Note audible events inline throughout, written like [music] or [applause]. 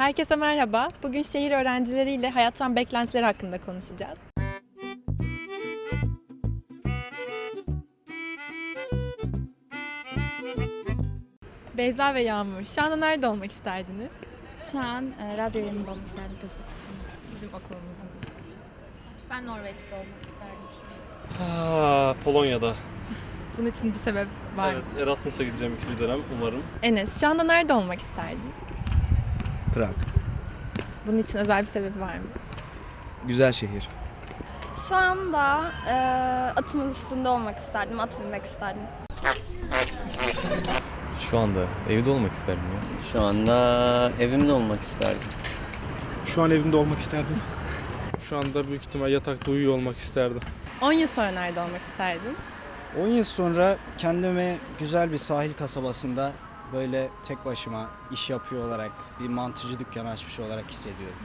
Herkese merhaba. Bugün şehir öğrencileriyle hayattan beklentileri hakkında konuşacağız. Beyza ve Yağmur, şu anda nerede olmak isterdiniz? Şu an e, radyo yayınında olmak isterdim Göztepe'de. Bizim okulumuzun. Ben Norveç'te olmak isterdim. Aa, Polonya'da. [laughs] Bunun için bir sebep var mı? Evet, Erasmus'a gideceğim ikinci dönem umarım. Enes, şu anda nerede olmak isterdin? Prag. Bunun için özel bir sebebi var mı? Güzel şehir. Şu anda e, atımın üstünde olmak isterdim, at binmek isterdim. Şu anda evde olmak isterdim ya. Şu anda evimde olmak isterdim. Şu an evimde olmak isterdim. Şu anda büyük ihtimal yatakta uyuyor olmak isterdim. 10 yıl sonra nerede olmak isterdin? 10 yıl sonra kendimi güzel bir sahil kasabasında böyle tek başıma iş yapıyor olarak bir mantıcı dükkanı açmış olarak hissediyorum.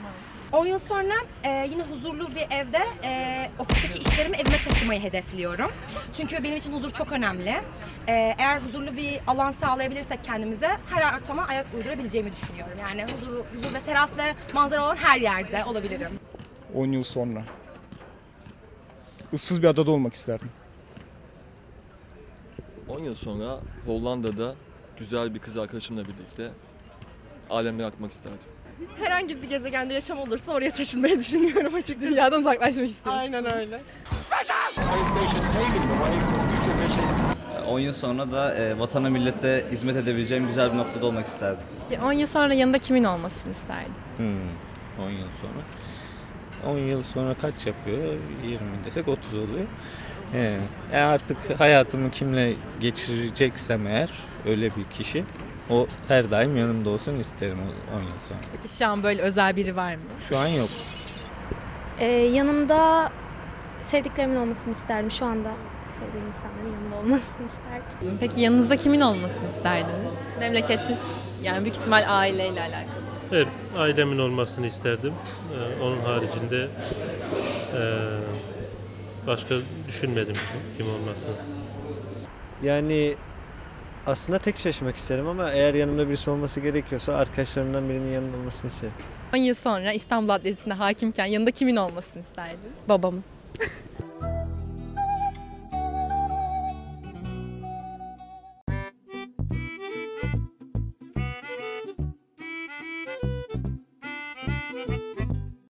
10 yıl sonra e, yine huzurlu bir evde e, ofisteki işlerimi evime taşımayı hedefliyorum. Çünkü benim için huzur çok önemli. E, eğer huzurlu bir alan sağlayabilirsek kendimize her ortama ayak uydurabileceğimi düşünüyorum. Yani huzur, huzur ve teras ve manzara olan her yerde olabilirim. 10 yıl sonra. Issız bir adada olmak isterdim. 10 yıl sonra Hollanda'da güzel bir kız arkadaşımla birlikte alemleri akmak isterdim. Herhangi bir gezegende yaşam olursa oraya taşınmayı düşünüyorum açıkçası. Dünyadan uzaklaşmak istiyorum. Aynen öyle. 10 yıl sonra da e, vatana millete hizmet edebileceğim güzel bir noktada olmak isterdim. 10 yıl sonra yanında kimin olmasını isterdin? Hmm, 10 yıl sonra. 10 yıl sonra kaç yapıyor? 20 desek 30 oluyor. E artık hayatımı kimle geçireceksem eğer öyle bir kişi o her daim yanımda olsun isterim 10 yıl sonra. Peki şu an böyle özel biri var mı? Şu an yok. E, yanımda sevdiklerimin olmasını isterdim şu anda. Sevdiğim insanların yanında olmasını isterdim. Peki yanınızda kimin olmasını isterdiniz? Memleketi yani büyük ihtimal aileyle alakalı. Evet, ailemin olmasını isterdim. Ee, onun haricinde eee, başka düşünmedim kim, kim olmasını. Yani aslında tek yaşamak isterim ama eğer yanımda birisi olması gerekiyorsa arkadaşlarımdan birinin yanında olmasını isterim. 10 yıl sonra İstanbul Adliyesi'ne hakimken yanında kimin olmasını isterdin? Babamın.